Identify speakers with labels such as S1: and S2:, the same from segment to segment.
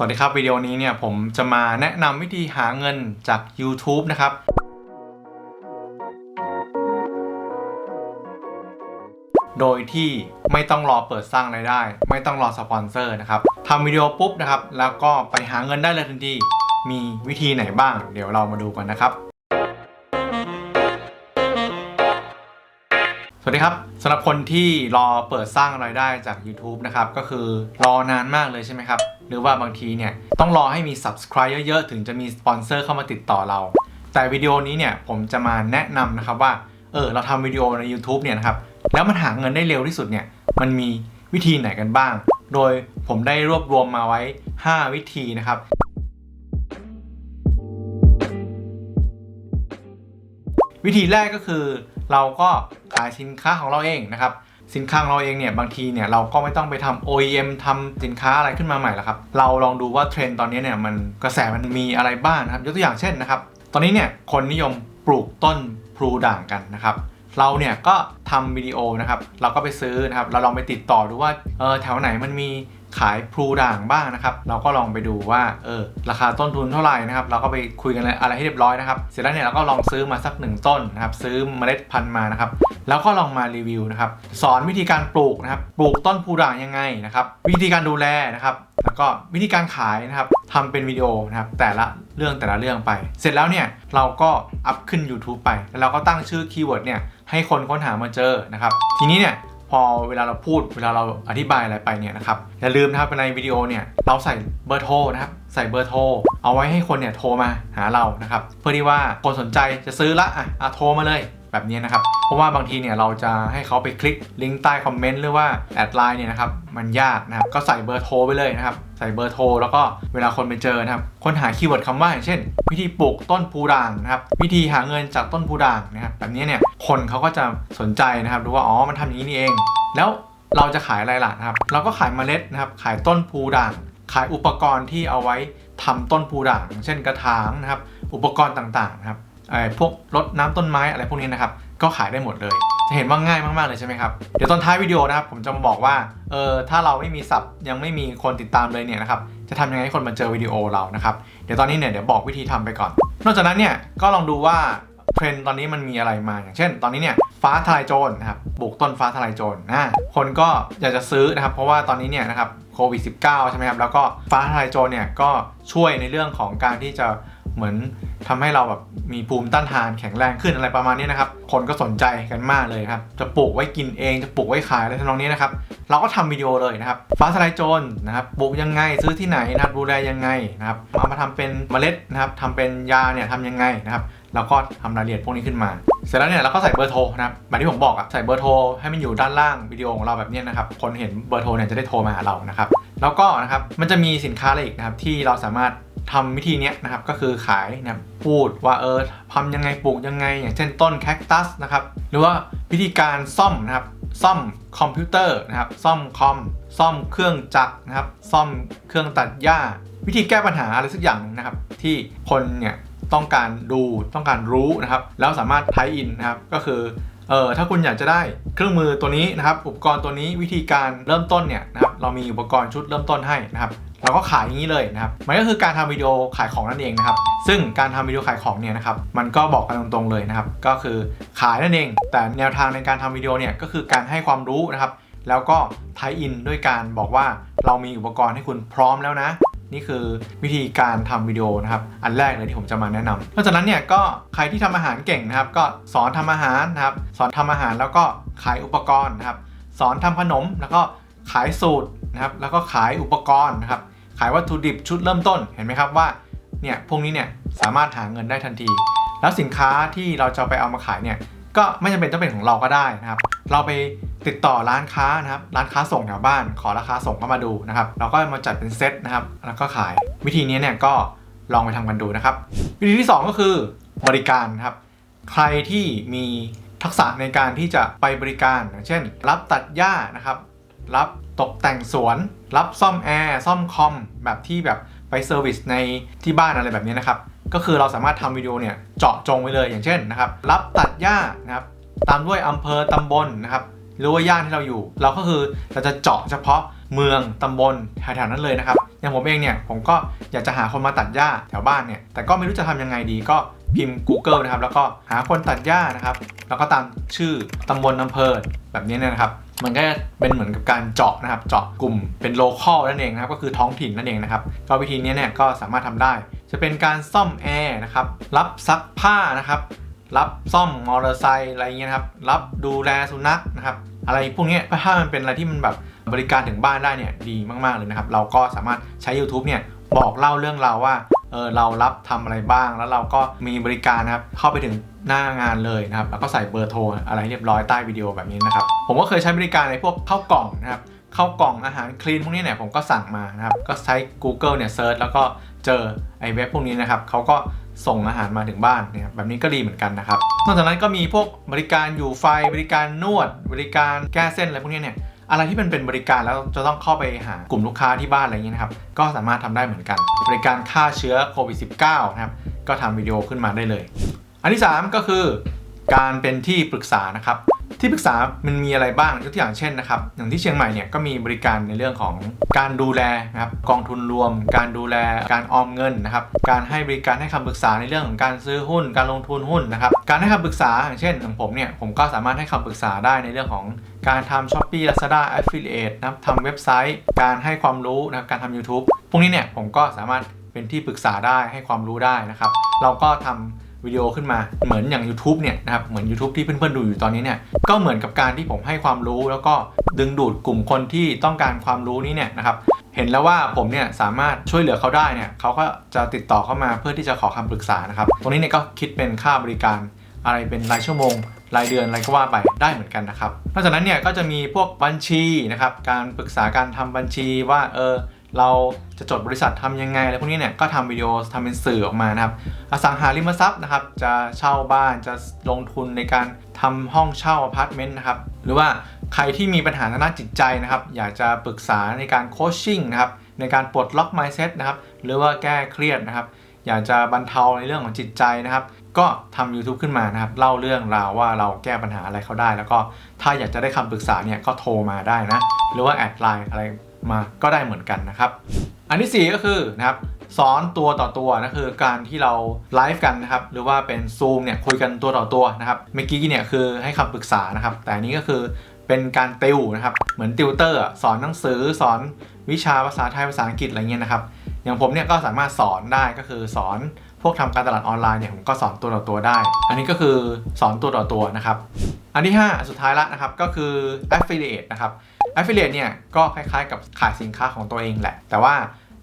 S1: สวัสดีครับวิดีโอนี้เนี่ยผมจะมาแนะนำวิธีหาเงินจาก YouTube นะครับ โดยที่ไม่ต้องรอเปิดสร้างรายได้ ไม่ต้องรอสปอนเซอร์นะครับทำวิดีโอปุ๊บนะครับ แล้วก็ไปหาเงินได้เลยทันที มีวิธีไหนบ้าง เดี๋ยวเรามาดูกันนะครับ สวัสดีครับสำหรับคนที่รอเปิดสร้างรายได้จาก YouTube นะครับ ก็คือรอนานมากเลยใช่ไหมครับ หรือว่าบางทีเนี่ยต้องรอให้มี Subscribe เยอะๆ ถึงจะมีสปอนเซอร์เข้ามาติดต่อเรา แต่วิดีโอนี้เนี่ยผมจะมาแนะนำนะครับว่าเออเราทำวิดีโอใน YouTube เนี่ยนะครับแล้วมันหาเงินได้เร็วที่สุดเนี่ยมันมีวิธีไหนกันบ้าง โดยผมได้รวบรวมมาไว้ 5 วิธีนะครับวิธีแรกก็คือเราก็ขายสินค้าของเราเองนะครับ สินค้าของเราเองเนี่ยบางทีเนี่ยเราก็ไม่ต้องไปทำ OEM ทำสินค้าอะไรขึ้นมาใหม่หรอกครับเราลองดูว่าเทรนด์ตอนนี้เนี่ยมันกระแสมันมีอะไรบ้างนะครับยกตัวอย่างเช่นนะครับ ตอนนี้เนี่ยคนนิยมปลูกต้นพลูด่างกันนะครับเราเนี่ยก็ทำวิดีโอนะครับ เราก็ไปซื้อนะครับ เราลองไปติดต่อดูว่าเออแถวไหนมันมี ขายพลูด่างบ้างนะครับ เราก็ลองไปดูว่าเออราคาต้นทุนเท่าไหร่นะครับ เราก็ไปคุยกันอะไรให้เรียบร้อยนะครับ เสร็จแล้วเนี่ยเราก็ลองซื้อมาสักหนึ่งต้นนะครับ ซื้อเมล็ดพันธุ์มานะครับ แล้วก็ลองมารีวิวนะครับ สอนวิธีการปลูกนะครับ ปลูกต้นพลูด่างยังไงนะครับ วิธีการดูแลนะครับ แล้วก็วิธีการขายนะครับทำเป็นวิดีโอนะครับ แต่ละเรื่องแต่ละเรื่องไป เสร็จแล้วเนี่ยเราก็อัพขึ้น YouTube ไป แล้วเราก็ตั้งชื่อคีย์เวิร์ดเนี่ยให้คนค้นหามาเจอนะครับ ทีนี้เนี่ย พอเวลาเราพูดเวลาเราอธิบายอะไรไปเนี่ยนะครับอย่าลืมนะครับในวิดีโอเนี่ยเราใส่เบอร์โทรนะครับใส่เบอร์โทรเอาไว้ให้คนเนี่ยโทรมาหาเรานะครับเพื่อที่ว่าคนสนใจจะซื้อละอะอะโทรมาเลย แบบนี้นะครับ เพราะว่าบางทีเนี่ยเราจะให้เขาไปคลิกลิงก์ใต้คอมเมนต์หรือว่าแอดไลน์เนี่ยนะครับมันยากนะครับก็ใส่เบอร์โทรไปเลยนะครับใส่เบอร์โทรแล้วก็เวลาคนไปเจอนะครับค้นหาคีย์เวิร์ดคำว่าอย่างเช่น วิธีปลูกต้นพูด่างนะครับวิธีหาเงินจากต้นพูด่างนะครับแบบนี้เนี่ยคนเขาก็จะสนใจนะครับดูว่าอ๋อมันทำอย่างนี้นี่เอง แล้วเราจะขายอะไรล่ะนะครับ เราก็ขายเมล็ดนะครับ ขายต้นพูด่าง ขายอุปกรณ์ที่เอาไว้ทำต้นพูด่าง เช่นกระถางนะครับ อุปกรณ์ต่างๆนะครับ พวกรดน้ำต้นไม้อะไรพวกนี้นะครับ ก็ขายได้หมดเลย จะเห็นว่าง่ายมาก ๆ เลยใช่ไหมครับ เดี๋ยวตอนท้ายวิดีโอนะครับ ผมจะมาบอกว่า เออ ถ้าเราไม่มีสับยังไม่มีคนติดตามเลยเนี่ยนะครับ จะทำยังไงให้คนมาเจอวิดีโอเรานะครับ เดี๋ยวตอนนี้เนี่ยเดี๋ยวบอกวิธีทำไปก่อน นอกจากนั้นเนี่ย ก็ลองดูว่าเทรนด์ตอนนี้มันมีอะไรมา อย่างเช่น ตอนนี้เนี่ยฟ้าทลายโจรนะครับปลูกต้นฟ้าทลายโจรนะคนก็อยากจะซื้อนะครับ เพราะว่าตอนนี้เนี่ยนะครับโควิด -19 ใช่ไหมครับ แล้วก็ฟ้าทลายโจรเนี่ยก็ช่วยในเรื่องของการที่จะเหมือน ทำให้เราแบบมีภูมิต้านทานแข็งแรงขึ้นอะไรประมาณนี้นะครับคนก็สนใจกันมากเลยครับจะปลูกไว้กินเองจะปลูกไว้ขายอะไรทำนองนี้นะครับเราก็ทำวิดีโอเลยนะครับฟ้าทลายโจรนะครับปลูกยังไงซื้อที่ไหนนะครับดูแลยังไงนะครับเอามาทำเป็นเมล็ดนะครับทำเป็นยาเนี่ยทำยังไงนะครับเราก็ทำรายละเอียดพวกนี้ขึ้นมา เสร็จแล้วเนี่ยเราก็ใส่เบอร์โทรนะครับแบบที่ผมบอกอะใส่เบอร์โทรให้มันอยู่ด้านล่างวิดีโอของเราแบบนี้นะครับ คนเห็นเบอร์โทรเนี่ยจะได้โทรมาหาเรานะครับ แล้วก็นะครับมันจะมีสินค้าอะไรอีกนะครับที่เราสามารถ ทำวิธีนี้นะครับก็คือขายนะครับพูดว่าเออทำยังไงปลูกยังไง อย่างเช่นต้นแคคตัสนะครับหรือว่าวิธีการซ่อมนะครับซ่อมคอมพิวเตอร์นะครับซ่อมคอมซ่อมเครื่องจักรนะครับซ่อมเครื่องตัดหญ้า วิธีแก้ปัญหาอะไรสักอย่างหนึงนะครับ ที่คนเนี่ยต้องการดูต้องการรู้นะครับ แล้วสามารถไทอินนะครับก็คือเออถ้าคุณอยากจะได้เครื่องมือตัวนี้นะครับ อุปกรณ์ตัวนี้วิธีการเริ่มต้นเนี่ยนะครับเรามีอุปกรณ์ชุดเริ่มต้นให้นะครับ เราก็ขายอย่างนี้เลยนะครับ มันก็คือการทำวิดีโอขายของนั่นเองนะครับ ซึ่งการทำวิดีโอขายของเนี่ยนะครับ มันก็บอกกันตรงๆเลยนะครับ ก็คือขายนั่นเอง แต่แนวทางในการทำวิดีโอเนี่ยก็คือการให้ความรู้นะครับ แล้วก็ไทอินด้วยการบอกว่าเรามีอุปกรณ์ให้คุณพร้อมแล้วนะ นี่คือวิธีการทำวิดีโอนะครับ อันแรกเลยที่ผมจะมาแนะนำนอกจากนั้นเนี่ยก็ใครที่ทำอาหารเก่งนะครับ ก็สอนทำอาหารนะครับ สอนทำอาหารแล้วก็ขายอุปกรณ์นะครับ สอนทำขนมแล้วก็ขายสูตร นะครับแล้วก็ขายอุปกรณ์นะครับขายวัตถุดิบชุดเริ่มต้นเห็นไหมครับว่าเนี่ยพวกนี้เนี่ยสามารถหาเงินได้ทันที แล้วสินค้าที่เราจะไปเอามาขายเนี่ยก็ไม่จำเป็นต้องเป็นของเราก็ได้นะครับเราไปติดต่อร้านค้านะครับร้านค้าส่งแถวบ้าน ขอราคาส่งเข้ามาดูนะครับเราก็มาจัดเป็นเซตนะครับแล้วก็ขายวิธีนี้เนี่ยก็ลองไปทำกันดูนะครับ วิธีที่ 2 ก็คือบริการนะครับใครที่มีทักษะในการที่จะไปบริการอย่างเช่น รับตัดหญ้านะครับ รับตกแต่งสวน รับซ่อมแอร์ซ่อมคอมแบบที่แบบไปเซอร์วิสในที่บ้านอะไรแบบนี้นะครับ ก็คือเราสามารถทำวิดีโอเนี่ยเจาะจงไว้เลยอย่างเช่นนะครับ รับตัดหญ้านะครับตามด้วยอำเภอตำบลนะครับหรือว่าย่านที่เราอยู่ เราก็คือเราจะเจาะเฉพาะเมืองตำบลแถวๆนั้นเลยนะครับอย่างผมเองเนี่ยผมก็อยากจะหาคนมาตัดหญ้าแถวบ้านเนี่ยแต่ก็ไม่รู้จะทำยังไงดีก็พิมพ์ Google นะครับ แล้วก็หาคนตัดหญ้านะครับ แล้วก็ตามชื่อตำบลอำเภอแบบนี้นะครับ มันก็จะเป็นเหมือนกับการเจาะนะครับ เจาะกลุ่มเป็นโลคอลนั่นเองนะครับ ก็คือท้องถิ่นนั่นเองนะครับ ก็วิธีนี้เนี่ยก็สามารถทำได้ จะเป็นการซ่อมแอร์นะครับ รับซักผ้านะครับ รับซ่อมมอเตอร์ไซค์อะไรเงี้ยนะครับ รับดูแลสุนัขนะครับ อะไรพวกนี้ถ้ามันเป็นอะไรที่มันแบบบริการถึงบ้านได้เนี่ยดีมากๆเลยนะครับ เราก็สามารถใช้ YouTube เนี่ยบอกเล่าเรื่องราวว่า เออเรารับทำอะไรบ้าง แล้วเราก็มีบริการนะครับเข้าไปถึงหน้างานเลยนะครับ แล้วก็ใส่เบอร์โทรอะไรเรียบร้อยใต้วิดีโอแบบนี้นะครับ ผมก็เคยใช้บริการในพวกเข้ากล่องนะครับเข้ากล่องอาหารคลีนพวกนี้เนี่ยผมก็สั่งมานะครับ ก็ใช้ Google เนี่ยเซิร์ชแล้วก็เจอไอ้เว็บพวกนี้นะครับเขาก็ส่งอาหารมาถึงบ้านเนี่ยแบบนี้ก็ดีเหมือนกันนะครับ นอกจากนั้นก็มีพวกบริการอยู่ไฟบริการนวด บริการแก้เส้นอะไรพวกนี้เนี่ย อะไรที่มันเป็นบริการแล้วจะต้องเข้าไปหากลุ่มลูกค้าที่บ้านอะไรอย่างนี้นะครับ ก็สามารถทำได้เหมือนกัน บริการฆ่าเชื้อโควิด -19 นะครับ ก็ทำวิดีโอขึ้นมาได้เลย อันที่ 3 ก็คือ การเป็นที่ปรึกษานะครับ ที่ปรึกษามันมีอะไรบ้างยกตัวอย่างเช่นนะครับอย่างที่เชียงใหม่เนี่ยก็มีบริการในเรื่องของการดูแลนะครับกองทุนรวม การดูแลการออมเงินนะครับ การให้บริการให้คำปรึกษาในเรื่องของการซื้อหุ้น การลงทุนหุ้นนะครับ การให้คำปรึกษาอย่างเช่นของผมเนี่ยผมก็สามารถให้คำปรึกษาได้ในเรื่องของ การทำ s h o p e e Lazada Affiliate นะครับทำเว็บไซต์ การให้ความรู้นะครับการทำ YouTube พวกนี้เนี่ยผมก็สามารถเป็นที่ปรึกษาได้ให้ความรู้ได้นะครับ เราก็ทำวิดีโอขึ้นมาเหมือนอย่าง YouTube เนี่ยนะครับเหมือน YouTube ที่เพื่อนๆดูอยู่ตอนนี้เนี่ยก็เหมือนกับการที่ผมให้ความรู้ แล้วก็ดึงดูดกลุ่มคนที่ต้องการความรู้นี้เนี่ยนะครับเห็นแล้วว่าผมเนี่ยสามารถช่วยเหลือเขาได้เนี่ยเขาก็จะติดต่อเข้ามาเพื่อที่จะขอคำปรึกษานะครับ ตรงนี้เนี่ยก็คิดเป็นค่าบริการ อะไรเป็นรายชั่วโมง รายเดือนอะไรก็ว่าไปได้เหมือนกันนะครับ นอกจากนั้นเนี่ยก็จะมีพวกบัญชีนะครับ การปรึกษาการทำบัญชีว่าเออเราจะจดบริษัททำยังไงอะไรพวกนี้เนี่ยก็ทำวิดีโอทำเป็นสื่อออกมานะครับ อสังหาริมทรัพย์นะครับ จะเช่าบ้านจะลงทุนในการทำห้องเช่าอพาร์ตเมนต์นะครับ หรือว่าใครที่มีปัญหาทางด้านจิตใจนะครับ อยากจะปรึกษาในการโคชชิ่งนะครับ ในการปลดล็อก mindset นะครับ หรือว่าแก้เครียดนะครับ อยากจะบรรเทาในเรื่องของจิตใจนะครับ ก็ทำ YouTube ขึ้นมานะครับ เล่าเรื่องราวว่าเราแก้ปัญหาอะไรเขาได้ แล้วก็ถ้าอยากจะได้คำปรึกษาเนี่ยก็โทรมาได้นะ หรือว่าแอดไลน์อะไรมาก็ได้เหมือนกันนะครับ อันที่ 4 ก็คือนะครับสอนตัวต่อตัวนะคือการที่เราไลฟ์กันนะครับหรือว่าเป็นซูมเนี่ยคุยกันตัวต่อตัวนะครับเมื่อกี้เนี่ยคือให้คำปรึกษานะครับ แต่อันนี้ก็คือเป็นการติวนะครับ เหมือนติวเตอร์สอนหนังสือสอนวิชาภาษาไทยภาษาอังกฤษอะไรเงี้ยนะครับ อย่างผมเนี่ยก็สามารถสอนได้ก็คือสอน พวกทำการตลาดออนไลน์เนี่ยผมก็สอนตัวต่อตัวได้ อันนี้ก็คือสอนตัวต่อตัวนะครับ อันที่ 5 สุดท้ายละนะครับก็คือ affiliate นะครับ affiliate เนี่ยก็คล้ายๆ กับขายสินค้าของตัวเองแหละ แต่ว่า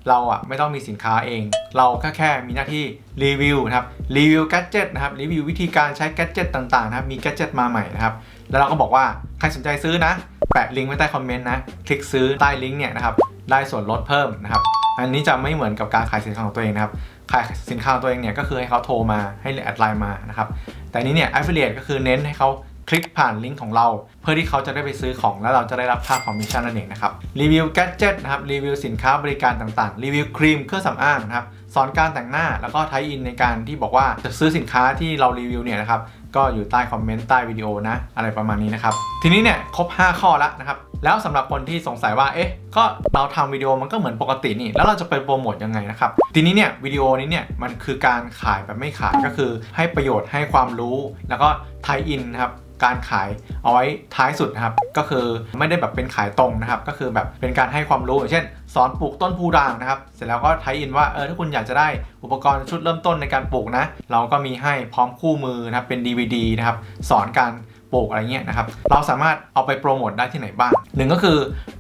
S1: เราอะไม่ต้องมีสินค้าเอง เราแค่แค่มีหน้าที่รีวิวนะครับรีวิวแกจ g e t นะครับรีวิววิธีการใช้แกจ g e t ต่างๆนะครับมีแกจ g e t มาใหม่นะครับแล้วเราก็บอกว่าใครสนใจซื้อนะ แปะลิงก์ไว้ใต้คอมเมนต์นะ คลิกซื้อใต้ลิงก์เนี่ยนะครับได้ส่วนลดเพิ่มนะครับอันนี้จะไม่เหมือนกับการขายสินค้าของตัวเองนะครับ ขายสินค้าตัวเองเนี่ยก็คือให้เขาโทรมาให้แอดไลน์มานะครับ แต่นี้เนี่ย affiliate ก็คือเน้นให้เขาคลิกผ่านลิงก์ของเรา เพื่อที่เขาจะได้ไปซื้อของแล้วเราจะได้รับค่าคอมมิชชั่นนั่นเองนะครับรีวิวแกจ g e t นะครับรีวิวสินค้าบริการต่างๆ รีวิวครีมเครื่องสำอางนะครับสอนการแต่งหน้าแล้วก็ไทอินในการที่บอกว่าจะซื้อสินค้าที่เรารีวิวเนี่ยนะครับก็อยู่ใต้คอมเมนต์ใต้วิดีโอนะอะไรประมาณนี้นะครับทีนี้เนี่ยครบ 5 ข้อแล้วนะครับ แล้วสำหรับคนที่สงสัยว่าเอ๊ะก็เราทำวิดีโอมันก็เหมือนปกตินี่ แล้วเราจะไปโปรโมทยังไงนะครับ ทีนี้เนี่ยวิดีโอนี้เนี่ยมันคือการขายแบบไม่ขายก็คือ ให้ประโยชน์ให้ความรู้แล้วก็ไทอินนะครับการขายเอาไว้ท้ายสุดนะครับ ก็คือไม่ได้แบบเป็นขายตรงนะครับ ก็คือแบบเป็นการให้ความรู้อย่างเช่น สอนปลูกต้นพูด่างนะครับ เสร็จแล้วก็ไทยอินว่าเออถ้าคุณอยากจะได้อุปกรณ์ชุดเริ่มต้นในการปลูกนะ เราก็มีให้พร้อมคู่มือนะครับเป็น DVD นะครับสอนการ ปลูกอะไรเงี้ยนะครับ เราสามารถเอาไปโปรโมทได้ที่ไหนบ้างหนึ่งก็คือ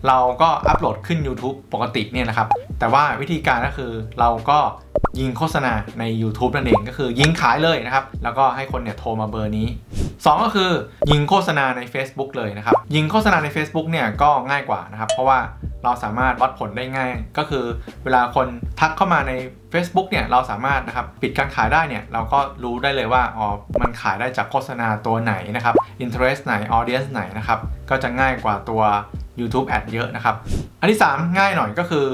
S1: เราก็อัปโหลดขึ้น YouTube ปกติเนี่ยนะครับ แต่ว่าวิธีการก็คือเราก็ยิงโฆษณาใน YouTube นั่นเองก็คือยิงขายเลยนะครับ แล้วก็ให้คนเนี่ยโทรมาเบอร์นี้ 2 ก็คือยิงโฆษณาใน Facebook เลยนะครับ ยิงโฆษณาใน Facebook เนี่ยก็ง่ายกว่านะครับ เพราะว่า เราสามารถวัดผลได้ง่าย ก็คือเวลาคนทักเข้ามาใน Facebook เนี่ยเราสามารถนะครับปิดการขายได้เนี่ยเราก็รู้ได้เลยว่าอ๋อมันขายได้จากโฆษณาตัวไหนนะครับ interest ไหน audience ไหนนะครับก็จะง่ายกว่าตัว YouTube Ad เยอะนะครับ อันที่ 3 ง่ายหน่อยก็คือ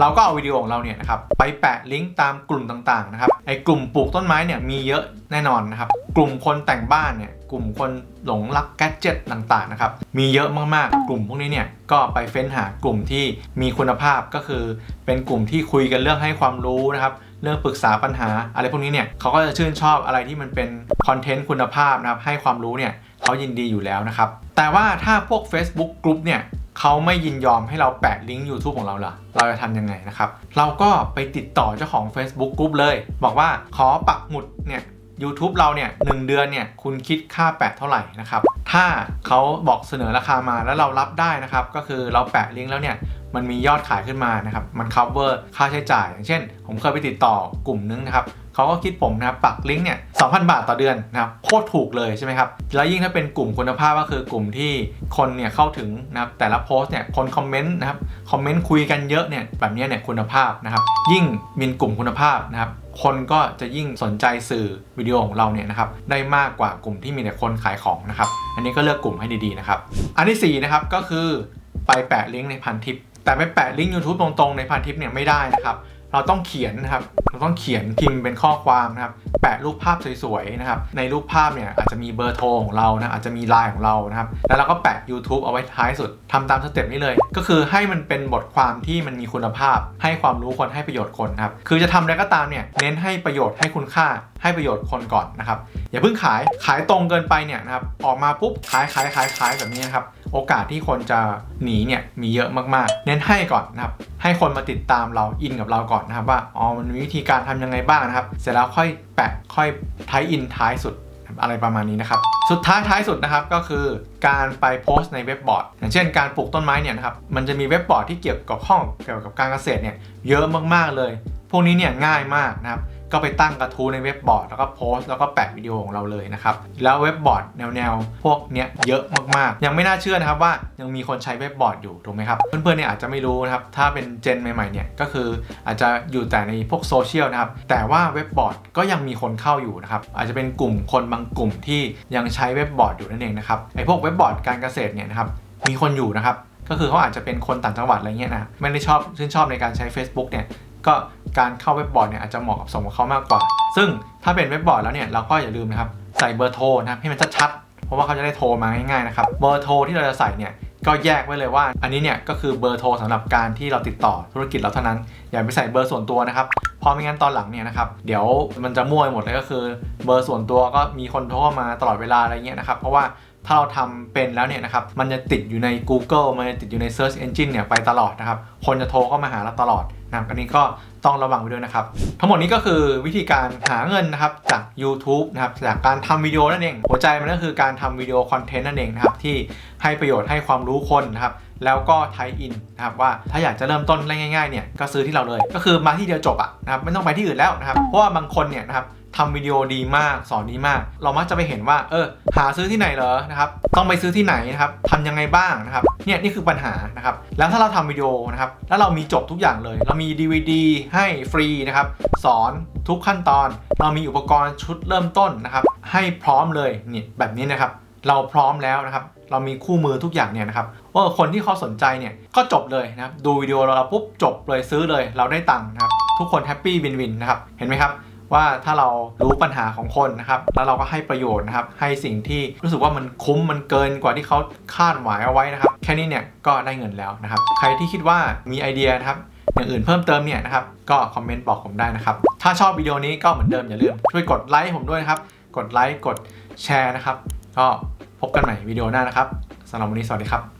S1: เราก็เอาวิดีโอของเราเนี่ยนะครับไปแปะลิงก์ตามกลุ่มต่างๆนะครับไอ้กลุ่มปลูกต้นไม้เนี่ยมีเยอะแน่นอนนะครับกลุ่มคนแต่งบ้านเนี่ยกลุ่มคนหลงรักแกจิตต่างๆนะครับมีเยอะมากๆ กลุ่มพวกนี้เนี่ยก็ไปเฟ้นหากลุ่มที่มีคุณภาพก็คือ เป็นกลุ่มที่คุยกันเรื่องให้ความรู้นะครับเรื่องปรึกษาปัญหาอะไรพวกนี้เนี่ยเขาก็จะชื่นชอบอะไรที่มันเป็นคอนเทนต์คุณภาพนะครับให้ความรู้เนี่ยเขายินดีอยู่แล้วนะครับแต่ว่าถ้าพวก Facebook กลุ่มเนี่ย เขาไม่ยินยอมให้เราแปะลิงก์ YouTube ของเราล่ะ เราจะทำยังไงนะครับ เราก็ไปติดต่อเจ้าของ Facebook กลุ่มเลย บอกว่าขอปักหมุดเนี่ย YouTube เราเนี่ยหเดือนเนี่ยคุณคิดค่าแปะเท่าไหร่นะครับ ถ้าเขาบอกเสนอราคามาแล้วเรารับได้นะครับ ก็คือเราแปะลิงก์แล้วเนี่ย มันมียอดขายขึ้นมานะครับมัน cover ค่าใช้จ่าย อย่างเช่น ผมเคยไปติดต่อกลุ่มนึงนะครับเขาก็คิดผมนะครับปักลิงก์เนี่ย2,000บาทต่อเดือนนะครับโคตรถูกเลยใช่ไหมครับแล้วยิ่งถ้าเป็นกลุ่มคุณภาพก็คือกลุ่มที่คนเนี่ยเข้าถึงนะครับแต่ละโพสต์เนี่ยคนคอมเมนต์นะครับคอมเมนต์คุยกันเยอะเนี่ยแบบนี้เนี่ยคุณภาพนะครับยิ่งมีกลุ่มคุณภาพนะครับคนก็จะยิ่งสนใจสื่อวิดีโอของเราเนี่ยนะครับได้มากกว่ากลุ่มที่มีแต่คนขายของนะครับอันนี้ก็เลือกกลุ่มให้ดีๆนะครับอันที่สี่นะครับก็คือไปแปะลิงก์ในพันทิป แต่ไปแปะลิงก์ YouTube ตรงๆในพันทิปเนี่ยไม่ได้นะครับ เราต้องเขียนนะครับ เราต้องเขียนพิมพ์เป็นข้อความนะครับ แปะรูปภาพสวยๆนะครับ ในรูปภาพเนี่ยอาจจะมีเบอร์โทรของเรานะ อาจจะมีไลน์ของเรานะครับ แล้วเราก็แปะ YouTube เอาไว้ท้ายสุดทำตามสเต็ปนี้เลย ก็คือให้มันเป็นบทความที่มันมีคุณภาพ ให้ความรู้คนให้ประโยชน์คนครับ คือจะทำอะไรก็ตามเนี่ยเน้นให้ประโยชน์ให้คุณค่าให้ประโยชน์คนก่อนนะครับ อย่าเพิ่งขายขายตรงเกินไปเนี่ยนะครับออกมาปุ๊บขายขายขายขายแบบนี้นะครับ โอกาสที่คนจะหนีเนี่ยมีเยอะมากๆ เน้นให้ก่อนนะครับ ให้คนมาติดตามเราอินกับเราก่อนนะครับว่าอ๋อมันมีวิธีการทำยังไงบ้างนะครับ เสร็จแล้วค่อยแปะค่อยไทยอินท้ายสุดอะไรประมาณนี้นะครับ สุดท้ายท้ายสุดนะครับก็คือการไปโพสต์ในเว็บบอร์ด อย่างเช่นการปลูกต้นไม้เนี่ยนะครับมันจะมีเว็บบอร์ดที่เกี่ยวกับห้องเกี่ยวกับการเกษตรเนี่ยเยอะมากๆเลย พวกนี้เนี่ยง่ายมากนะครับ ก็ไปตั้งกระทู้ในเว็บบอร์ดแล้วก็โพสต์แล้วก็แปะวิดีโอของเราเลยนะครับ แล้วเว็บบอร์ดแนวๆ พวกเนี้ยเยอะมากๆ ยังไม่น่าเชื่อนะครับว่ายังมีคนใช้เว็บบอร์ดอยู่ถูกไหมครับ เพื่อนๆเนี่ยอาจจะไม่รู้นะครับ ถ้าเป็นเจนใหม่ๆเนี่ยก็คืออาจจะอยู่แต่ในพวกโซเชียลนะครับ แต่ว่าเว็บบอร์ดก็ยังมีคนเข้าอยู่นะครับ อาจจะเป็นกลุ่มคนบางกลุ่มที่ยังใช้เว็บบอร์ดอยู่นั่นเองนะครับไอ้พวกเว็บบอร์ดการเกษตรเนี่ยนะครับมีคนอยู่นะครับก็คือเขาอาจจะเป็นคนต่างจังหวัดอะไรเงี้ยนะไม่ได้ชอบชื่นชอบในการใช้ Facebook เนี่ยก็ การเข้าเว็บบอร์ดเนี่ยอาจจะเหมาะกับสมกับเขามากกว่า ซึ่งถ้าเป็นเว็บบอร์ดแล้วเนี่ยเราก็อย่าลืมนะครับใส่เบอร์โทรนะครับให้มันชัดๆเพราะว่าเขาจะได้โทรมาง่ายๆนะครับเบอร์โทรที่เราจะใส่เนี่ยก็แยกไว้เลยว่า อันนี้เนี่ยก็คือเบอร์โทรสำหรับการที่เราติดต่อธุรกิจเราเท่านั้น อย่าไปใส่เบอร์ส่วนตัวนะครับเพราะไม่งั้นตอนหลังเนี่ยนะครับเดี๋ยวมันจะมั่วไปหมดเลยก็คือ เบอร์ส่วนตัวก็มีคนโทรมาตลอดเวลาอะไรเงี้ยนะครับเพราะว่า ถ้าเราทำเป็นแล้วเนี่ยนะครับ มันจะติดอยู่ใน Google มันจะติดอยู่ใน Search Engine เนี่ยไปตลอดนะครับ คนจะโทรเข้ามาหาเราตลอดนะครับอันนี้ก็ต้องระวังไว้ด้วยนะครับ ทั้งหมดนี้ก็คือวิธีการหาเงินนะครับจาก YouTube นะครับจากการทำวิดีโอนั่นเอง หัวใจมันก็คือการทำวิดีโอคอนเทนต์นั่นเองนะครับที่ให้ประโยชน์ให้ความรู้คนนะครับแล้วก็ไทยอินนะครับว่าถ้าอยากจะเริ่มต้นง่ายๆเนี่ยก็ซื้อที่เราเลย ก็คือมาที่เดียวจบอะนะครับไม่ต้องไปที่อื่นแล้วนะครับเพราะว่าบางคนเนี่ยนะครับ ทำวิดีโอดีมากสอนดีมาก เรามักจะไปเห็นว่า เออ หาซื้อที่ไหนเหรอนะครับ ต้องไปซื้อที่ไหนนะครับทำยังไงบ้างนะครับ เนี่ยนี่คือปัญหานะครับ แล้วถ้าเราทำวิดีโอนะครับ แล้วเรามีจบทุกอย่างเลย เรามี DVD ให้ฟรีนะครับ สอนทุกขั้นตอน เรามีอุปกรณ์ชุดเริ่มต้นนะครับ ให้พร้อมเลยเนี่ยแบบนี้นะครับ เราพร้อมแล้วนะครับเรามีคู่มือทุกอย่างเนี่ยนะครับว่าคนที่เขาสนใจเนี่ยก็จบเลยนะครับ ดูวิดีโอเราปุ๊บจบเลยซื้อเลย เราได้ตังค์นะครับ ทุกคนแฮปปี้วินวินนะครับ เห็นไหมครับ ว่าถ้าเรารู้ปัญหาของคนนะครับ แล้วเราก็ให้ประโยชน์นะครับ ให้สิ่งที่รู้สึกว่ามันคุ้มมันเกินกว่าที่เขาคาดหมายเอาไว้นะครับ แค่นี้เนี่ยก็ได้เงินแล้วนะครับ ใครที่คิดว่ามีไอเดียนะครับอย่างอื่นเพิ่มเติมเนี่ยนะครับ ก็คอมเมนต์บอกผมได้นะครับ ถ้าชอบวิดีโอนี้ก็เหมือนเดิมอย่าลืมช่วยกดไลค์ผมด้วยนะครับ กดไลค์กดแชร์นะครับ ก็พบกันใหม่วิดีโอหน้านะครับสำหรับวันนี้สวัสดีครับ